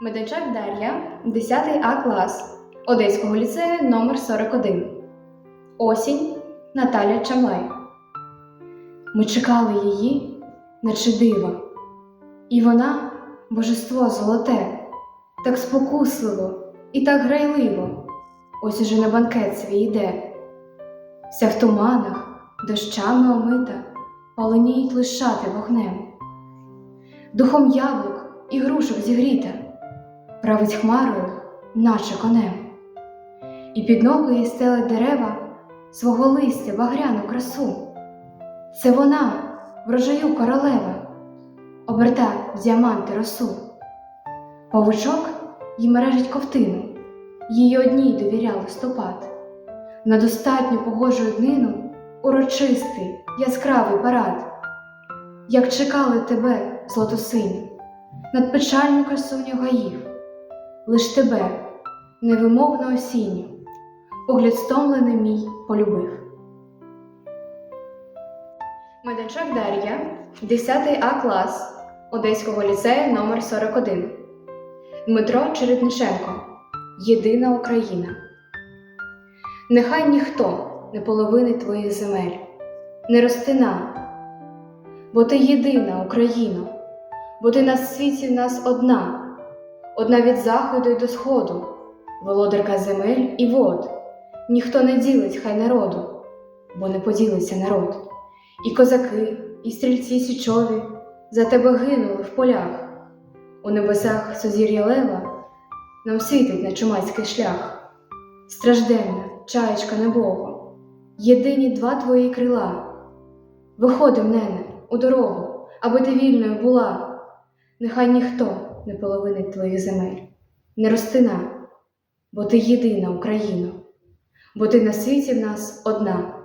Медичак Дар'я, 10 А клас Одеського ліцею номер 41 Осінь Наталя Чамлай. Ми чекали її, наче диво, і вона божество золоте, так спокусливо і так грайливо. Ось уже на банкет свій йде. Вся в туманах, дощами омита, паленіють лишати вогнем. Духом яблук і грушок зігріта править хмарою, наче конем, і під ноги їй дерева свого листя багряну красу. Це вона, врожаю королева, оберта в діаманти росу. Павучок їй мережить ковтину, їй одній довіряв листопад. На достатньо погожу днину урочистий, яскравий парад. Як чекали тебе, златосиню, над печальну красуню гаїв лиш тебе, невимовно осінню, погляд стомлений мій полюбив. Медачок Дар'я, 10 А клас Одеського ліцею номер 41 Дмитро Чередниченко Єдина Україна. Нехай ніхто не половинить твоїх земель, не розтина, бо ти єдина Україна, бо ти на світі в нас одна одна від заходу й до сходу, володарка земель і вод, ніхто не ділить хай народу, бо не поділиться народ. І козаки, і стрільці січові за тебе гинули в полях. У небесах сузір'я лева нам світить на чумацький шлях. Стражденна, чаєчка небого, єдині два твої крила. Виходим, нене, у дорогу, аби ти вільною була. Нехай ніхто не половинить твоїх земель, не розтина, бо ти єдина Україна, бо ти на світі в нас одна.